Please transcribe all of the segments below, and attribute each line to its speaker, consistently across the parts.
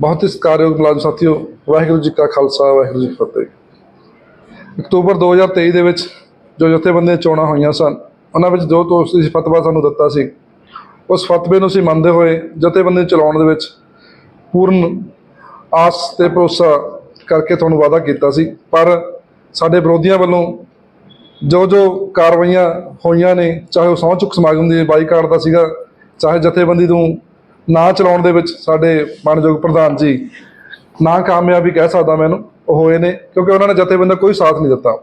Speaker 1: ਬਹੁਤ ਹੀ ਸਤਿਕਾਰਯੋਗ ਮੁਲਾਜ਼ਮ ਸਾਥੀਓ, ਵਾਹਿਗੁਰੂ ਜੀ ਕਾ ਖਾਲਸਾ, ਵਾਹਿਗੁਰੂ ਜੀ ਕੀ ਫਤਿਹ। ਅਕਤੂਬਰ 2023 ਦੇ ਵਿੱਚ ਜੋ ਜਥੇਬੰਦੀਆਂ ਚੋਣਾਂ ਹੋਈਆਂ ਸਨ, ਉਹਨਾਂ ਵਿੱਚ ਜੋ ਦੋਸਤੀ ਫਤਵਾ ਸਾਨੂੰ ਦਿੱਤਾ ਸੀ, ਉਸ ਫਤਵੇ ਨੂੰ ਅਸੀਂ ਮੰਨਦੇ ਹੋਏ ਜਥੇਬੰਦੀ ਚਲਾਉਣ ਦੇ ਵਿੱਚ ਪੂਰਨ ਆਸ ਤੇ ਭਰੋਸਾ ਕਰਕੇ ਤੁਹਾਨੂੰ ਵਾਅਦਾ ਕੀਤਾ ਸੀ, ਪਰ ਸਾਡੇ ਵਿਰੋਧੀਆਂ ਵੱਲੋਂ ਜੋ ਜੋ ਕਾਰਵਾਈਆਂ ਹੋਈਆਂ ਨੇ, ਚਾਹੇ ਉਹ ਸਹੁੰ ਚੁੱਕ ਸਮਾਗਮ ਦੀ ਬਾਈਕਾਟ ਦਾ ਸੀਗਾ, ਚਾਹੇ ਜਥੇਬੰਦੀ ਨੂੰ ਨਾ ਚਲਾਉਣ ਦੇ ਵਿੱਚ ਸਾਡੇ ਮਾਨਯੋਗ ਪ੍ਰਧਾਨ ਜੀ ਨਾ ਕਾਮਯਾਬੀ ਕਹਿ ਸਕਦਾ ਮੈਨੂੰ, ਉਹ ਹੋਏ ਨੇ, ਕਿਉਂਕਿ ਉਹਨਾਂ ਨੇ ਜਥੇਬੰਦੀ ਦਾ ਕੋਈ ਸਾਥ ਨਹੀਂ ਦਿੱਤਾ।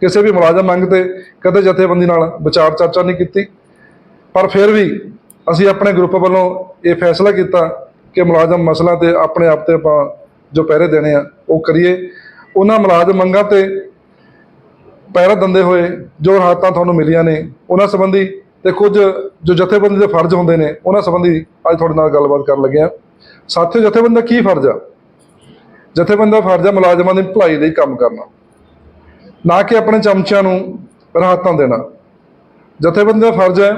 Speaker 1: ਕਿਸੇ ਵੀ ਮੁਲਾਜ਼ਮ ਮੰਗ ਤੇ ਕਦੇ ਜਥੇਬੰਦੀ ਨਾਲ ਵਿਚਾਰ ਚਰਚਾ ਨਹੀਂ ਕੀਤੀ। ਪਰ ਫਿਰ ਵੀ ਅਸੀਂ ਆਪਣੇ ਗਰੁੱਪ ਵੱਲੋਂ ਇਹ ਫੈਸਲਾ ਕੀਤਾ ਕਿ ਮੁਲਾਜ਼ਮ ਮਸਲਾ ਤੇ ਆਪਣੇ ਆਪ ਤੇ ਆਪਾਂ ਜੋ ਪਹਿਰੇ ਦੇਣੇ ਆ, ਉਹ ਕਰੀਏ। ਉਹਨਾਂ ਮੁਲਾਜ਼ਮ ਮੰਗਾਂ ਤੇ ਪਹਿਰਾ ਦਿੰਦੇ ਹੋਏ ਜੋ ਰਾਹਤਾਂ ਤੁਹਾਨੂੰ ਮਿਲੀਆਂ ਨੇ, ਉਹਨਾਂ ਸੰਬੰਧੀ ਤੇ ਕੁਝ ਜੋ ਜਥੇਬੰਦੀ ਦੇ ਫਰਜ਼ ਹੁੰਦੇ ਨੇ, ਉਹਨਾਂ ਸੰਬੰਧੀ ਅੱਜ ਤੁਹਾਡੇ ਨਾਲ ਗੱਲਬਾਤ ਕਰਨ ਲੱਗੇ ਆ ਸਾਥੀਓ, ਜਥੇਬੰਦੀ ਦਾ ਕੀ ਫਰਜ਼ ਆ? ਜਥੇਬੰਦੀ ਦਾ ਫਰਜ਼ ਆ ਮੁਲਾਜ਼ਮਾਂ ਦੀ ਭਲਾਈ ਲਈ ਕੰਮ ਕਰਨਾ। ਨਾ ਕਿ ਆਪਣੇ ਚਮਚਿਆਂ ਨੂੰ ਰਾਹਤਾਂ ਦੇਣਾ। ਜਥੇਬੰਦੀ ਦਾ ਫਰਜ਼ ਹੈ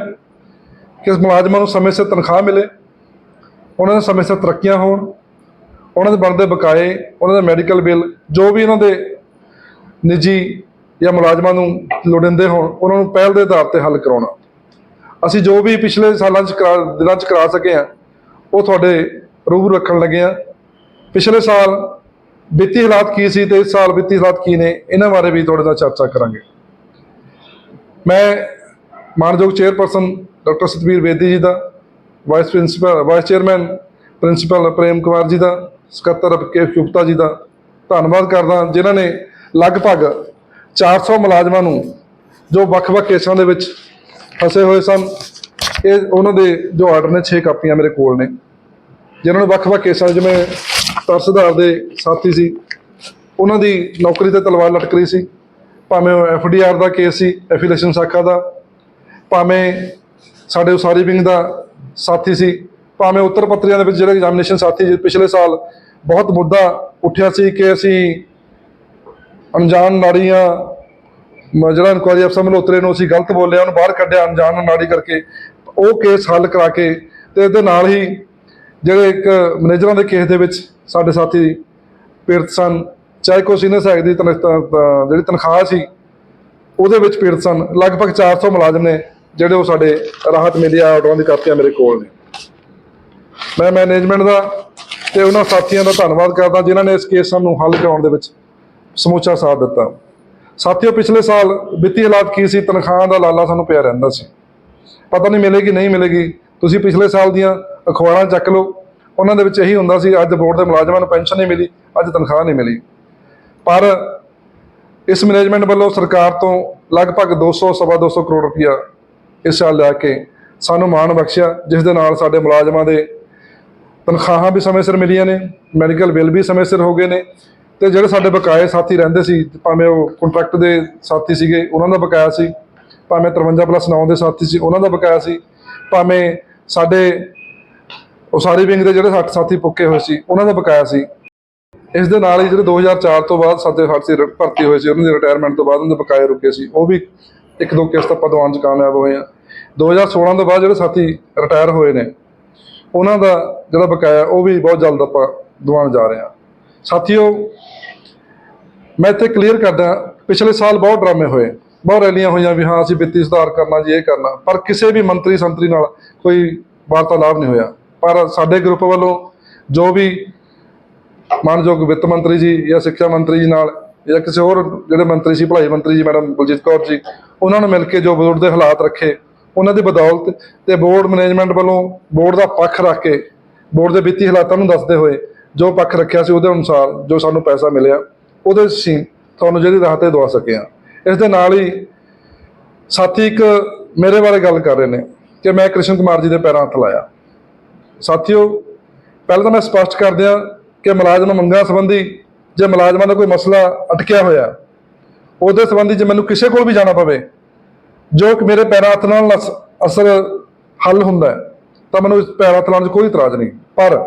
Speaker 1: ਕਿ ਮੁਲਾਜ਼ਮਾਂ ਨੂੰ ਸਮੇਂ ਸਿਰ ਤਨਖਾਹ ਮਿਲੇ, ਉਹਨਾਂ ਦੇ ਸਮੇਂ ਸਿਰ ਤਰੱਕੀਆਂ ਹੋਣ, ਉਹਨਾਂ ਦੇ ਬਣਦੇ ਬਕਾਏ, ਉਹਨਾਂ ਦਾ ਮੈਡੀਕਲ ਬਿੱਲ, ਜੋ ਵੀ ਉਹਨਾਂ ਦੇ ਨਿੱਜੀ ਜਾਂ ਮੁਲਾਜ਼ਮਾਂ ਨੂੰ ਲੋੜਿੰਦੇ ਹੋਣ, ਉਹਨਾਂ ਨੂੰ ਪਹਿਲ ਦੇ ਆਧਾਰ ਤੇ ਹੱਲ ਕਰਾਉਣਾ। ਅਸੀਂ ਜੋ ਵੀ ਪਿਛਲੇ ਸਾਲਾਂ 'ਚ ਕਰਾ ਦਿਨਾਂ 'ਚ ਕਰਾ ਸਕੇ ਆ, ਉਹ ਤੁਹਾਡੇ ਰੂਬਰੂ ਰੱਖਣ ਲੱਗੇ ਆ। ਪਿਛਲੇ ਸਾਲ ਵਿੱਤੀ ਹਾਲਾਤ ਕੀ ਸੀ ਤੇ ਇਸ ਸਾਲ ਵਿੱਤੀ ਹਾਲਾਤ ਕੀ ਨੇ, ਇਹਨਾਂ ਬਾਰੇ ਵੀ ਤੁਹਾਡੇ ਨਾਲ ਚਰਚਾ ਕਰਾਂਗੇ। ਮੈਂ ਮਾਨਯੋਗ ਚੇਅਰਪਰਸਨ ਡਾਕਟਰ ਸਤਵੀਰ ਬੇਦੀ ਜੀ ਦਾ, vice principal, vice chairman principal Prem Kumar ji ਦਾ, ਸਕੱਤਰ ਕੇ ਗੁਪਤਾ ਜੀ ਦਾ ਧੰਨਵਾਦ ਕਰਦਾ ਜਿਨ੍ਹਾਂ ਨੇ ਲਗਭਗ 400 ਮੁਲਾਜ਼ਮਾਂ ਨੂੰ ਜੋ ਵੱਖ-ਵੱਖ ਕੇਸਾਂ ਦੇ ਵਿੱਚ ਫਸੇ ਹੋਏ ਸਨ। ਇਹ ਉਹਨਾਂ ਦੇ ਜੋ ਆਰਡਰ ਨੇ 6 ਕਾਪੀਆਂ ਮੇਰੇ ਕੋਲ ਨੇ। ਜਿਨ੍ਹਾਂ ਨੂੰ ਵੱਖ-ਵੱਖ ਕੇਸਾਂ ਜਿਵੇਂ ਤਰਸਦਾਰ ਦੇ ਸਾਥੀ ਸੀ, ਉਹਨਾਂ ਦੀ ਨੌਕਰੀ ਤੇ ਤਲਵਾਰ ਲਟਕ ਰਹੀ ਸੀ। ਭਾਵੇਂ ਉਹ ਐਫਡੀਆਰ ਦਾ ਕੇਸ ਸੀ ਐਫੀਲੇਸ਼ਨ ਸ਼ਾਖਾ ਦਾ। ਭਾਵੇਂ ਸਾਡੇ ਉਸਾਰੀ ਵਿੰਗ ਦਾ ਸਾਥੀ ਸੀ, ਭਾਵੇਂ ਉੱਤਰ ਪੱਤਰੀਆਂ ਦੇ ਵਿੱਚ ਜਿਹੜੇ ਐਗਜ਼ਾਮੀਨੇਸ਼ਨ ਸਾਥੀ ਜੀ ਪਿਛਲੇ ਸਾਲ ਬਹੁਤ ਮੁੱਦਾ ਉੱਠਿਆ ਸੀ ਕਿ ਅਸੀਂ ਅਣਜਾਣ ਨਾੜੀਆਂ ਜਿਹੜਾ ਇਨਕੁਆਰੀ ਅਫਸਰ ਮਲਹੋਤਰੇ ਨੂੰ ਅਸੀਂ ਗਲਤ ਬੋਲਿਆ, ਉਹਨੂੰ ਬਾਹਰ ਕੱਢਿਆ, ਅਣਜਾਣ ਨਾੜੀ ਕਰਕੇ। ਉਹ ਕੇਸ ਹੱਲ ਕਰਾ ਕੇ ਤੇ ਇਹਦੇ ਨਾਲ ਹੀ ਜਿਹੜੇ ਇੱਕ ਮੈਨੇਜਰਾਂ ਦੇ ਕੇਸ ਦੇ ਵਿੱਚ ਸਾਡੇ ਸਾਥੀ ਪੀੜਤ ਸਨ, ਚਾਹੇ ਕੋਈ ਸੀਨੀਅਰ ਸੈਕ ਦੀ ਤਨਖ- ਜਿਹੜੀ ਤਨਖਾਹ ਸੀ, ਉਹਦੇ ਵਿੱਚ ਪੀੜਤ ਸਨ। ਲਗਭਗ 400 ਮੁਲਾਜ਼ਮ ਨੇ ਜਿਹੜੇ ਉਹ ਸਾਡੇ ਰਾਹਤ ਮਿਲੀ ਆ, ਆਰਡਰਾਂ ਦੀ ਕਾਪੀਆਂ ਮੇਰੇ ਕੋਲ ਨੇ। ਮੈਂ ਮੈਨੇਜਮੈਂਟ ਦਾ ਤੇ ਉਹਨਾਂ ਸਾਥੀਆਂ ਦਾ ਧੰਨਵਾਦ ਕਰਦਾ, ਜਿਨ੍ਹਾਂ ਨੇ ਇਸ ਕੇਸ ਸਾਨੂੰ ਹੱਲ ਕਰਾਉਣ ਦੇ ਵਿੱਚ ਸਮੁੱਚਾ ਸਾਥ ਦਿੱਤਾ। ਸਾਥੀਓ, ਪਿਛਲੇ ਸਾਲ ਵਿੱਤੀ ਹਾਲਾਤ ਕੀ ਸੀ? ਤਨਖਾਹਾਂ ਦਾ ਲਾਲਾ ਸਾਨੂੰ ਪਿਆ ਰਹਿੰਦਾ ਸੀ। ਪਤਾ ਨਹੀਂ ਮਿਲੇਗੀ ਨਹੀਂ ਮਿਲੇਗੀ। ਤੁਸੀਂ ਪਿਛਲੇ ਸਾਲ ਦੀਆਂ ਅਖਬਾਰਾਂ ਚੱਕ ਲਓ। ਉਹਨਾਂ ਦੇ ਵਿੱਚ ਇਹੀ ਹੁੰਦਾ ਸੀ, ਅੱਜ ਬੋਰਡ ਦੇ ਮੁਲਾਜ਼ਮਾਂ ਨੂੰ ਪੈਨਸ਼ਨ ਨਹੀਂ ਮਿਲੀ, ਅੱਜ ਤਨਖਾਹ ਨਹੀਂ ਮਿਲੀ। ਪਰ ਇਸ ਮੈਨੇਜਮੈਂਟ ਵੱਲੋਂ ਸਰਕਾਰ ਤੋਂ ਲਗਭਗ 200 ਸਵਾ 200 ਕਰੋੜ ਰੁਪਇਆ ਇਸ ਸਾਲ ਲਿਆ ਕੇ ਸਾਨੂੰ ਮਾਣ ਬਖਸ਼ਿਆ, ਜਿਸ ਦੇ ਨਾਲ ਸਾਡੇ ਮੁਲਾਜ਼ਮਾਂ ਦੇ ਤਨਖਾਹਾਂ ਵੀ ਸਮੇਂ ਸਿਰ ਮਿਲੀਆਂ ਨੇ, ਮੈਡੀਕਲ ਬਿੱਲ ਵੀ ਸਮੇਂ ਸਿਰ ਹੋ ਗਏ ਨੇ। ਤੇ ਜਿਹੜੇ ਸਾਡੇ ਬਕਾਏ ਸਾਥੀ ਰਹਿੰਦੇ ਸੀ, ਭਾਵੇਂ ਉਹ ਕੰਟਰੈਕਟ ਦੇ ਸਾਥੀ ਸੀਗੇ, ਉਹਨਾਂ ਦਾ ਬਕਾਇਆ ਸੀ। ਭਾਵੇਂ 53 ਪਲੱਸ 9 ਦੇ ਸਾਥੀ ਸੀ, ਉਹਨਾਂ ਦਾ ਬਕਾਇਆ ਸੀ। ਭਾਵੇਂ ਸਾਡੇ ਉਸਾਰੀ ਵਿੰਗ ਦੇ ਜਿਹੜੇ ਸਾ- ਸਾਥੀ ਪੁੱਕੇ ਹੋਏ ਸੀ, ਉਹਨਾਂ ਦਾ ਬਕਾਇਆ ਸੀ। ਇਸ ਦੇ ਨਾਲ ਹੀ ਜਿਹੜੇ 2004 ਤੋਂ ਬਾਅਦ ਸਾਡੇ ਸਾਥੀ ਰ- ਭਰਤੀ ਹੋਏ ਸੀ, ਉਹਨਾਂ ਦੀ ਰਿਟਾਇਰਮੈਂਟ ਤੋਂ ਬਾਅਦ ਉਹਨਾਂ ਦੇ ਬਕਾਏ ਰੁਕੇ ਸੀ। ਉਹ ਵੀ ਇੱਕ ਦੋ ਕਿਸ਼ਤ ਆਪਾਂ ਦਵਾਉਣ 'ਚ ਕਾਮਯਾਬ ਹੋਏ ਆ 2016 ਤੋਂ ਬਾਅਦ ਜਿਹੜੇ ਸਾਥੀ ਰਿਟਾਇਰ ਹੋਏ ਨੇ, ਉਹਨਾਂ ਦਾ ਜਿਹੜਾ ਬਕਾਇਆ, ਉਹ ਵੀ ਬਹੁਤ ਜਲਦ ਆਪਾਂ ਦਵਾਉਣ ਜਾ ਰਹੇ ਹਾਂ। ਸਾਥੀਓ, ਮੈਂ ਇੱਥੇ ਕਲੀਅਰ ਕਰਦਾ, ਪਿਛਲੇ ਸਾਲ ਬਹੁਤ ਡਰਾਮੇ ਹੋਏ। ਬਹੁਤ ਰੈਲੀਆਂ ਹੋਈਆਂ ਵੀ ਹਾਂ, ਅਸੀਂ ਵਿੱਤੀ ਸੁਧਾਰ ਕਰਨਾ, ਜੀ ਇਹ ਕਰਨਾ। ਪਰ ਕਿਸੇ ਵੀ ਮੰਤਰੀ, ਸੰਤਰੀ ਨਾਲ ਕੋਈ ਵਾਰਤਾਲਾਪ ਨਹੀਂ ਹੋਇਆ। ਪਰ ਸਾਡੇ ਗਰੁੱਪ ਵੱਲੋਂ ਜੋ ਵੀ ਮਾਨਯੋਗ ਵਿੱਤ ਮੰਤਰੀ ਜੀ ਜਾਂ ਸਿੱਖਿਆ ਮੰਤਰੀ ਜੀ ਨਾਲ ਜਾਂ ਕਿਸੇ ਹੋਰ ਜਿਹੜੇ ਮੰਤਰੀ ਸੀ, ਭਲਾਈ ਮੰਤਰੀ ਜੀ, ਮੈਡਮ ਬਲਜੀਤ ਕੌਰ ਜੀ, ਉਹਨਾਂ ਨੂੰ ਮਿਲ ਕੇ ਜੋ ਬੋਰਡ ਦੇ ਹਾਲਾਤ ਰੱਖੇ, ਉਹਨਾਂ ਦੀ ਬਦੌਲਤ ਤੇ ਬੋਰਡ ਮੈਨੇਜਮੈਂਟ ਵੱਲੋਂ ਬੋਰਡ ਦਾ ਪੱਖ ਰੱਖ ਕੇ ਬੋਰਡ ਦੇ ਵਿੱਤੀ ਹਾਲਾਤਾਂ ਨੂੰ ਦੱਸਦੇ ਹੋਏ ਜੋ ਪੱਖ ਰੱਖਿਆ ਸੀ ਉਹਦੇ ਅਨੁਸਾਰ ਜੋ ਸਾਨੂੰ ਪੈਸਾ ਮਿਲਿਆ, ਉਹਦੇ ਅਸੀਂ ਤੁਹਾਨੂੰ ਜਿਹੜੀ ਰਾਹਤ ਇਹ ਦਵਾ ਸਕੇ ਆ ਇਸ ਦੇ ਨਾਲ ਹੀ ਸਾਥੀ ਇੱਕ ਮੇਰੇ ਬਾਰੇ ਗੱਲ ਕਰ ਰਹੇ ਨੇ ਕਿ ਮੈਂ ਕ੍ਰਿਸ਼ਨ ਕੁਮਾਰ ਜੀ ਦੇ ਪੈਰਾਂ ਹੱਥ ਲਾਇਆ। ਸਾਥੀਓ, ਪਹਿਲਾਂ ਤਾਂ ਮੈਂ ਸਪਸ਼ਟ ਕਰ ਦਿਆਂ ਕਿ ਮੁਲਾਜ਼ਮ ਮੰਗਾਂ ਸੰਬੰਧੀ ਜੇ ਮੁਲਾਜ਼ਮਾਂ ਦਾ ਕੋਈ ਮਸਲਾ ਅਟਕਿਆ ਹੋਇਆ, ਉਹਦੇ ਸੰਬੰਧੀ ਜੇ ਮੈਨੂੰ ਕਿਸੇ ਕੋਲ ਵੀ ਜਾਣਾ ਪਵੇ, ਜੋ ਕਿ ਮੇਰੇ ਪੈਰਾਂ ਹੱਥ ਨਾਲ ਅਸਰ ਹੱਲ ਹੁੰਦਾ ਤਾਂ ਮੈਨੂੰ ਇਸ ਪੈਰਾਂ ਹੱਥ ਲਾਉਣ 'ਚ ਕੋਈ ਇਤਰਾਜ਼ ਨਹੀਂ। ਪਰ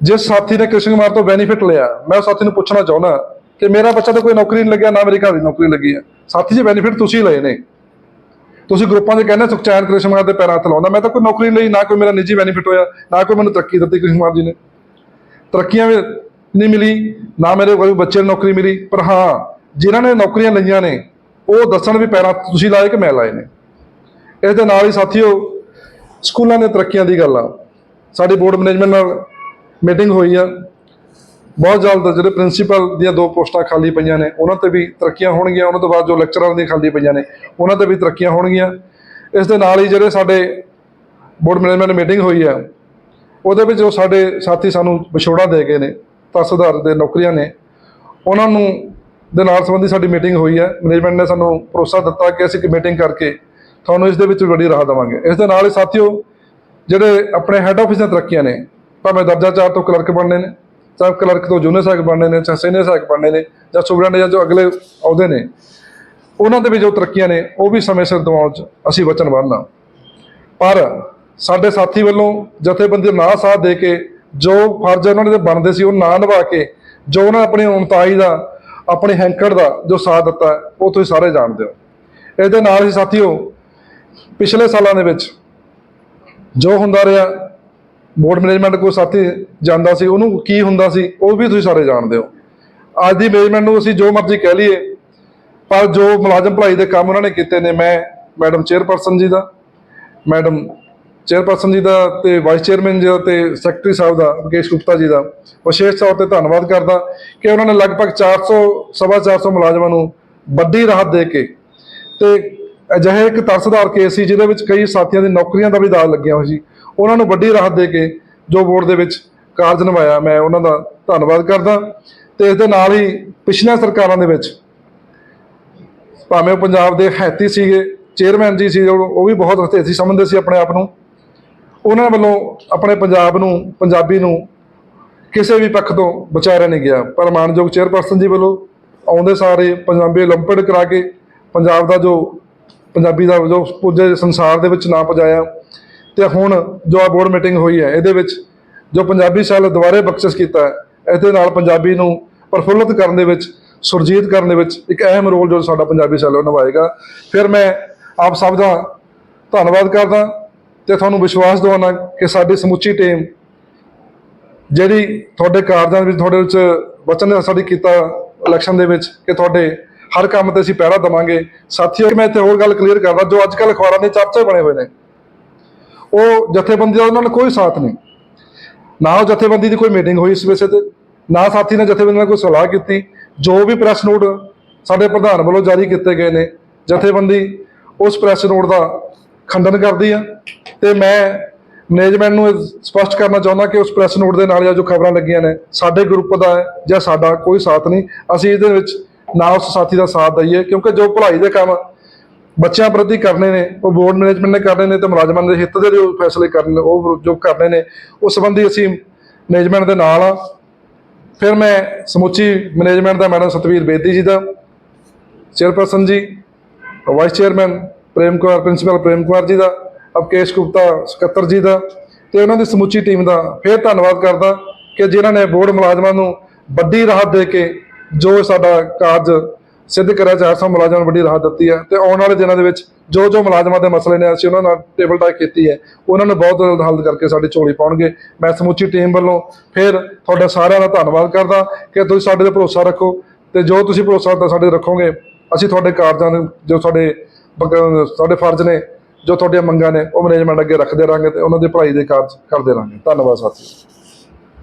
Speaker 1: ਜਿਸ ਸਾਥੀ ਨੇ ਕ੍ਰਿਸ਼ਨ ਕੁਮਾਰ ਤੋਂ ਬੈਨੀਫਿਟ ਲਿਆ, ਮੈਂ ਉਸ ਸਾਥੀ ਨੂੰ ਪੁੱਛਣਾ ਚਾਹੁੰਦਾ ਕਿ ਮੇਰਾ ਬੱਚਾ ਤਾਂ ਕੋਈ ਨੌਕਰੀ ਨਹੀਂ ਲੱਗਿਆ, ਨਾ ਮੇਰੇ ਘਰ ਦੀ ਨੌਕਰੀ ਲੱਗੀ ਹੈ ਸਾਥੀ ਜੀ ਬੈਨੀਫਿਟ ਤੁਸੀਂ ਲਏ ਨੇ। ਤੁਸੀਂ ਗਰੁੱਪਾਂ ਦੇ ਕਹਿੰਦੇ ਸੁਖਚੈਨ ਕ੍ਰਿਸ਼ਨ ਕੁਮਾਰ ਦੇ ਪੈਰਾਂ ਹੱਥ ਲਾਉਂਦਾ। ਮੈਂ ਤਾਂ ਕੋਈ ਨੌਕਰੀ ਨਹੀਂ ਲਈ, ਨਾ ਕੋਈ ਮੇਰਾ ਨਿੱਜੀ ਬੈਨੀਫਿਟ ਹੋਇਆ, ਨਾ ਕੋਈ ਮੈਨੂੰ ਤਰੱਕੀ ਦਿੱਤੀ ਕ੍ਰਿਸ਼ਨ ਕੁਮਾਰ ਜੀ ਨੇ। ਤਰੱਕੀਆਂ ਵੀ ਨਹੀਂ ਮਿਲੀ, ਨਾ ਮੇਰੇ ਕੋਈ ਬੱਚੇ ਨੂੰ ਨੌਕਰੀ ਮਿਲੀ। ਪਰ ਹਾਂ, ਜਿਨ੍ਹਾਂ ਨੇ ਨੌਕਰੀਆਂ ਲਈਆਂ ਨੇ, ਉਹ ਦੱਸਣ ਵੀ ਪੈਰਾਂ ਤੁਸੀਂ ਲਾਏ ਕਿ ਮੈਂ ਲਾਏ ਨੇ। ਇਸ ਦੇ ਨਾਲ ਹੀ ਸਾਥੀਓ, ਸਕੂਲਾਂ ਦੇ ਤਰੱਕੀਆਂ ਦੀ ਗੱਲ ਆ। ਸਾਡੀ ਬੋਰਡ ਮੈਨੇਜਮੈਂਟ ਨਾਲ ਮੀਟਿੰਗ ਹੋਈ ਆ। ਬਹੁਤ ਜਲਦ ਜਿਹੜੇ ਪ੍ਰਿੰਸੀਪਲ ਦੀਆਂ ਦੋ ਪੋਸਟਾਂ ਖਾਲੀ ਪਈਆਂ ਨੇ, ਉਹਨਾਂ ਤੇ ਵੀ ਤਰੱਕੀਆਂ ਹੋਣਗੀਆਂ। ਉਹਨਾਂ ਤੋਂ ਬਾਅਦ ਜੋ ਲੈਕਚਰਰ ਦੀਆਂ ਖਾਲੀ ਪਈਆਂ ਨੇ, ਉਹਨਾਂ ਤੇ ਵੀ ਤਰੱਕੀਆਂ ਹੋਣਗੀਆਂ। ਇਸ ਦੇ ਨਾਲ ਹੀ ਜਿਹੜੇ ਸਾਡੇ ਬੋਰਡ ਮੈਨੇਜਮੈਂਟ ਮੀਟਿੰਗ ਹੋਈ ਆ, ਉਹਦੇ ਵਿੱਚ ਜੋ ਸਾਡੇ ਸਾਥੀ ਸਾਨੂੰ ਵਿਛੋੜਾ ਦੇ ਗਏ ਨੇ ਦਸ ਹਜ਼ਾਰ ਦੇ ਨੌਕਰੀਆਂ ਨੇ, ਉਹਨਾਂ ਨੂੰ ਦੇ ਨਾਲ ਸੰਬੰਧੀ ਸਾਡੀ ਮੀਟਿੰਗ ਹੋਈ ਹੈ ਮੈਨੇਜਮੈਂਟ ਨੇ ਸਾਨੂੰ ਭਰੋਸਾ ਦਿੱਤਾ ਕਿ ਅਸੀਂ ਇੱਕ ਮੀਟਿੰਗ ਕਰਕੇ ਤੁਹਾਨੂੰ ਇਸ ਦੇ ਵਿੱਚ ਵੱਡੀ ਰਾਹਤ ਦੇਵਾਂਗੇ। ਇਸ ਦੇ ਨਾਲ ਹੀ ਸਾਥੀਓ, ਜਿਹੜੇ ਆਪਣੇ ਹੈੱਡ ਆਫਿਸ ਦੀਆਂ ਤਰੱਕੀਆਂ ਨੇ ਭਾਵੇਂ ਦਰਜਾ ਚਾਰ ਤੋਂ ਕਲਰਕ ਬਣਨੇ ਨੇ, ਚਾਹੇ ਕਲਰਕ ਤੋਂ ਜੂਨੀਅਰ ਸਹਾਇਕ ਬਣਨੇ ਨੇ, ਚਾਹੇ ਸੀਨੀਅਰ ਸਹਾਇਕ ਬਣਨੇ ਨੇ, ਜਾਂ ਸੁਪਰਡੈਂਟ ਜਾਂ ਜੋ ਅਗਲੇ ਅਹੁਦੇ ਨੇ, ਉਹਨਾਂ ਦੇ ਵੀ ਜੋ ਤਰੱਕੀਆਂ ਨੇ, ਉਹ ਵੀ ਸਮੇਂ ਸਿਰ ਦਿਵਾਉਣ 'ਚ ਅਸੀਂ ਵਚਨਬੱਧ ਹਾਂ। ਪਰ ਸਾਡੇ ਸਾਥੀ ਵੱਲੋਂ ਜਥੇਬੰਦੀ ਨਾ ਸਾਥ ਦੇ ਕੇ ਜੋ ਫਰਜ਼ ਉਹਨਾਂ ਦੇ ਬਣਦੇ ਸੀ, ਉਹ ਨਾ ਨਿਭਾ ਕੇ ਜੋ ਉਹਨਾਂ ਨੇ ਆਪਣੀ ਉਮਤਾਈ ਦਾ, ਆਪਣੇ ਹੈਂਕੜ ਦਾ ਜੋ ਸਾਥ ਦਿੱਤਾ, ਉਹ ਤੁਸੀਂ ਸਾਰੇ ਜਾਣਦੇ ਹੋ। ਇਹਦੇ ਨਾਲ ਹੀ ਸਾਥੀਓ, ਪਿਛਲੇ ਸਾਲਾਂ ਦੇ ਵਿੱਚ ਜੋ ਹੁੰਦਾ ਰਿਹਾ ਬੋਰਡ ਮੈਨੇਜਮੈਂਟ ਕੋਈ ਸਾਥੀ ਜਾਂਦਾ ਸੀ, ਉਹਨੂੰ ਕੀ ਹੁੰਦਾ ਸੀ, ਉਹ ਵੀ ਤੁਸੀਂ ਸਾਰੇ ਜਾਣਦੇ ਹੋ। ਅੱਜ ਦੀ ਮੈਨੇਜਮੈਂਟ ਨੂੰ ਅਸੀਂ ਜੋ ਮਰਜ਼ੀ ਕਹਿ ਲਈਏ, ਪਰ ਜੋ ਮੁਲਾਜ਼ਮ ਭਲਾਈ ਦੇ ਕੰਮ ਉਹਨਾਂ ਨੇ ਕੀਤੇ ਨੇ, ਮੈਂ ਮੈਡਮ ਚੇਅਰਪਰਸਨ ਜੀ ਦਾ, ਮੈਡਮ ਚੇਅਰਪਰਸਨ ਜੀ ਦਾ ਤੇ ਵਾਈਸ ਚੇਅਰਮੈਨ ਜੀ ਦਾ ਤੇ ਸੈਕਟਰੀ ਸਾਹਿਬ ਦਾ ਮੁਕੇਸ਼ ਗੁਪਤਾ ਜੀ ਦਾ, ਵਿਸ਼ੇਸ਼ ਤੌਰ ਤੇ ਧੰਨਵਾਦ ਕਰਦਾ ਕਿ ਉਹਨਾਂ ਨੇ ਲਗਭਗ 400 ਸਵਾ 400 ਮੁਲਾਜ਼ਮਾਂ ਨੂੰ ਵੱਡੀ ਰਾਹਤ ਦੇ ਕੇ ਤੇ ਅਜਿਹੇ ਇੱਕ ਤਰਸਦਾਰ ਕੇਸ ਸੀ, ਜਿਹਦੇ ਵਿੱਚ ਕਈ ਸਾਥੀਆਂ ਦੀ ਨੌਕਰੀਆਂ ਦਾ ਵੀ ਦਾਅ ਲੱਗਿਆ ਹੋਇਆ ਸੀ। ਉਹਨਾਂ ਨੂੰ ਵੱਡੀ ਰਾਹਤ ਦੇ ਕੇ ਜੋ ਬੋਰਡ ਦੇ ਵਿੱਚ ਕਾਰਜ ਨਿਭਾਇਆ ਮੈਂ ਉਹਨਾਂ ਦਾ ਧੰਨਵਾਦ ਕਰਦਾ ਤੇ ਇਸ ਦੇ ਨਾਲ ਹੀ ਪਿਛਲੀਆਂ ਸਰਕਾਰਾਂ ਦੇ ਵਿੱਚ ਭਾਵੇਂ ਉਹ ਪੰਜਾਬ ਦੇ ਹੈਤੀ ਸੀਗੇ ਚੇਅਰਮੈਨ ਜੀ ਸੀ ਉਹ ਉਹ ਵੀ ਬਹੁਤ ਹਥੇਸੀ ਸਮਝਦੇ ਸੀ ਆਪਣੇ ਆਪ ਨੂੰ ਉਹਨਾਂ ਵੱਲੋਂ ਆਪਣੇ ਪੰਜਾਬ ਨੂੰ ਪੰਜਾਬੀ ਨੂੰ ਕਿਸੇ ਵੀ ਪੱਖ ਤੋਂ ਬਚਾਇਆ ਨਹੀਂ ਗਿਆ ਪਰ ਮਾਨਯੋਗ ਚੇਅਰਪਰਸਨ ਜੀ ਵੱਲੋਂ ਆਉਂਦੇ ਸਾਰੇ ਪੰਜਾਬੀ 올림픽 ਕਰਾ ਕੇ ਪੰਜਾਬ ਦਾ ਜੋ ਪੰਜਾਬੀ ਦਾ ਜੋ ਪੂਰੇ ਸੰਸਾਰ ਦੇ ਵਿੱਚ ਨਾਂ ਪਜਾਇਆ ਤੇ ਹੁਣ ਜੋ ਆ ਬੋਰਡ ਮੀਟਿੰਗ ਹੋਈ ਹੈ, ਇਹਦੇ ਵਿੱਚ ਜੋ ਪੰਜਾਬੀ ਸੈੱਲ ਦੁਬਾਰੇ ਬਖਸ਼ਿਸ਼ ਕੀਤਾ ਹੈ, ਇਹਦੇ ਨਾਲ ਪੰਜਾਬੀ ਨੂੰ ਪ੍ਰਫੁੱਲਤ ਕਰਨ ਦੇ ਵਿੱਚ, ਸੁਰਜੀਤ ਕਰਨ ਦੇ ਵਿੱਚ ਇੱਕ ਅਹਿਮ ਰੋਲ ਜੋ ਸਾਡਾ ਪੰਜਾਬੀ ਸੈੱਲ ਨਿਭਾਏਗਾ। ਫਿਰ ਮੈਂ ਆਪ ਸਭ ਦਾ ਧੰਨਵਾਦ ਕਰਦਾ ਤੇ ਤੁਹਾਨੂੰ ਵਿਸ਼ਵਾਸ ਦਿਵਾਉਣਾ ਕਿ ਸਾਡੀ ਸਮੁੱਚੀ ਟੀਮ ਜਿਹੜੀ ਤੁਹਾਡੇ ਕਾਰਜਾਂ ਵਿੱਚ, ਤੁਹਾਡੇ ਵਿੱਚ ਵਚਨ ਸਾਡੀ ਕੀਤਾ ਇਲੈਕਸ਼ਨ ਦੇ ਵਿੱਚ ਕਿ ਤੁਹਾਡੇ ਹਰ ਕੰਮ ਤੇ ਅਸੀਂ ਪਹਿਰਾ ਦਵਾਂਗੇ। ਸਾਥੀਓ, ਮੈਂ ਇੱਥੇ ਹੋਰ ਗੱਲ ਕਲੀਅਰ ਕਰਦਾ, ਜੋ ਅੱਜ ਕੱਲ੍ਹ ਅਖਬਾਰਾਂ ਦੇ ਚਰਚੇ ਬਣੇ ਹੋਏ ਨੇ ਉਹ ਜਥੇਬੰਦੀ ਦਾ ਉਹਨਾਂ ਨਾਲ ਕੋਈ ਸਾਥ ਨਹੀਂ। ਨਾ ਉਹ ਜਥੇਬੰਦੀ ਦੀ ਕੋਈ ਮੀਟਿੰਗ ਹੋਈ ਇਸ ਵਿਸ਼ੇ ਤੇ, ਨਾ ਸਾਥੀ ਨੇ ਜਥੇਬੰਦੀ ਨਾਲ ਕੋਈ ਸਲਾਹ ਕੀਤੀ। ਜੋ ਵੀ ਪ੍ਰੈਸ ਨੋਟ ਸਾਡੇ ਪ੍ਰਧਾਨ ਵੱਲੋਂ ਜਾਰੀ ਕੀਤੇ ਗਏ ਨੇ, ਜਥੇਬੰਦੀ ਉਸ ਪ੍ਰੈਸ ਨੋਟ ਦਾ ਖੰਡਨ ਕਰਦੀ ਆ। ਤੇ ਮੈਂ ਮੈਨੇਜਮੈਂਟ ਨੂੰ ਇਹ ਸਪਸ਼ਟ ਕਰਨਾ ਚਾਹੁੰਦਾ ਕਿ ਉਸ ਪ੍ਰੈਸ ਨੋਟ ਦੇ ਨਾਲ ਜਾਂ ਜੋ ਖਬਰਾਂ ਲੱਗੀਆਂ ਨੇ, ਸਾਡੇ ਗਰੁੱਪ ਦਾ ਹੈ ਜਾਂ ਸਾਡਾ, ਕੋਈ ਸਾਥ ਨਹੀਂ। ਅਸੀਂ ਇਹਦੇ ਵਿੱਚ ਨਾ ਉਸ ਸਾਥੀ ਦਾ ਸਾਥ ਦਈਏ, ਕਿਉਂਕਿ ਜੋ ਭਲਾਈ ਦੇ ਕੰਮ ਬੱਚਿਆਂ ਪ੍ਰਤੀ ਕਰਨੇ ਨੇ, ਉਹ ਬੋਰਡ ਮੈਨੇਜਮੈਂਟ ਨੇ ਕਰਨੇ ਨੇ ਤੇ ਮੁਲਾਜ਼ਮਾਂ ਦੇ ਹਿੱਤ ਦੇ ਜੋ ਫੈਸਲੇ ਕਰਨੇ, ਉਹ ਜੋ ਕਰਨੇ ਨੇ, ਉਸ ਸੰਬੰਧੀ ਅਸੀਂ ਮੈਨੇਜਮੈਂਟ ਦੇ ਨਾਲ ਆ ਫਿਰ ਮੈਂ ਸਮੁੱਚੀ ਮੈਨੇਜਮੈਂਟ ਦਾ ਮੈਡਮ ਸਤਵੀਰ ਬੇਦੀ ਜੀ ਦਾ chairperson ji vice chairman Prem Kumar principal Prem Kumar ji ਦਾ, ਅਵਕੇਸ਼ ਗੁਪਤਾ ਸਕੱਤਰ ਜੀ ਦਾ ਤੇ ਉਹਨਾਂ ਦੀ ਸਮੁੱਚੀ ਟੀਮ ਦਾ ਫਿਰ ਧੰਨਵਾਦ ਕਰਦਾ ਕਿ ਜਿਨ੍ਹਾਂ ਨੇ ਬੋਰਡ ਮੁਲਾਜ਼ਮਾਂ ਨੂੰ ਵੱਡੀ ਰਾਹਤ ਦੇ ਕੇ ਜੋ ਸਾਡਾ ਕਾਰਜ ਸਿੱਧ ਕਰਿਆ 400 ਮੁਲਾਜ਼ਮਾਂ ਨੂੰ ਵੱਡੀ ਰਾਹਤ ਦਿੱਤੀ ਹੈ ਤੇ ਆਉਣ ਵਾਲੇ ਦਿਨਾਂ ਦੇ ਵਿੱਚ ਜੋ ਜੋ ਮੁਲਾਜ਼ਮਾਂ ਦੇ ਮਸਲੇ ਨੇ ਅਸੀਂ ਉਹਨਾਂ ਨਾਲ ਟੇਬਲ ਟਾਕ ਕੀਤੀ ਹੈ, ਉਹਨਾਂ ਨੂੰ ਬਹੁਤ ਜਲਦ ਹੱਲ ਕਰਕੇ ਸਾਡੀ ਝੋਲੀ ਪਾਉਣਗੇ। ਮੈਂ ਸਮੁੱਚੀ ਟੀਮ ਵੱਲੋਂ ਫਿਰ ਤੁਹਾਡਾ ਸਾਰਿਆਂ ਦਾ ਧੰਨਵਾਦ ਕਰਦਾ ਕਿ ਤੁਸੀਂ ਸਾਡੇ ਤੇ ਭਰੋਸਾ ਰੱਖੋ ਤੇ ਜੋ ਤੁਸੀਂ ਭਰੋਸਾ ਤਾਂ ਸਾਡੇ ਰੱਖੋਗੇ, ਅਸੀਂ ਤੁਹਾਡੇ ਕਾਰਜਾਂ ਨੂੰ ਜੋ ਸਾਡੇ ਸਾਡੇ ਫਰਜ਼ ਨੇ, ਜੋ ਤੁਹਾਡੀਆਂ ਮੰਗਾਂ ਨੇ, ਉਹ ਮੈਨੇਜਮੈਂਟ ਅੱਗੇ ਰੱਖਦੇ ਰਹਾਂਗੇ ਤੇ ਉਹਨਾਂ ਦੀ ਭਲਾਈ ਦੇ ਕਾਰਜ ਕਰਦੇ ਰਹਾਂਗੇ। ਧੰਨਵਾਦ ਸਾਥੀਓ।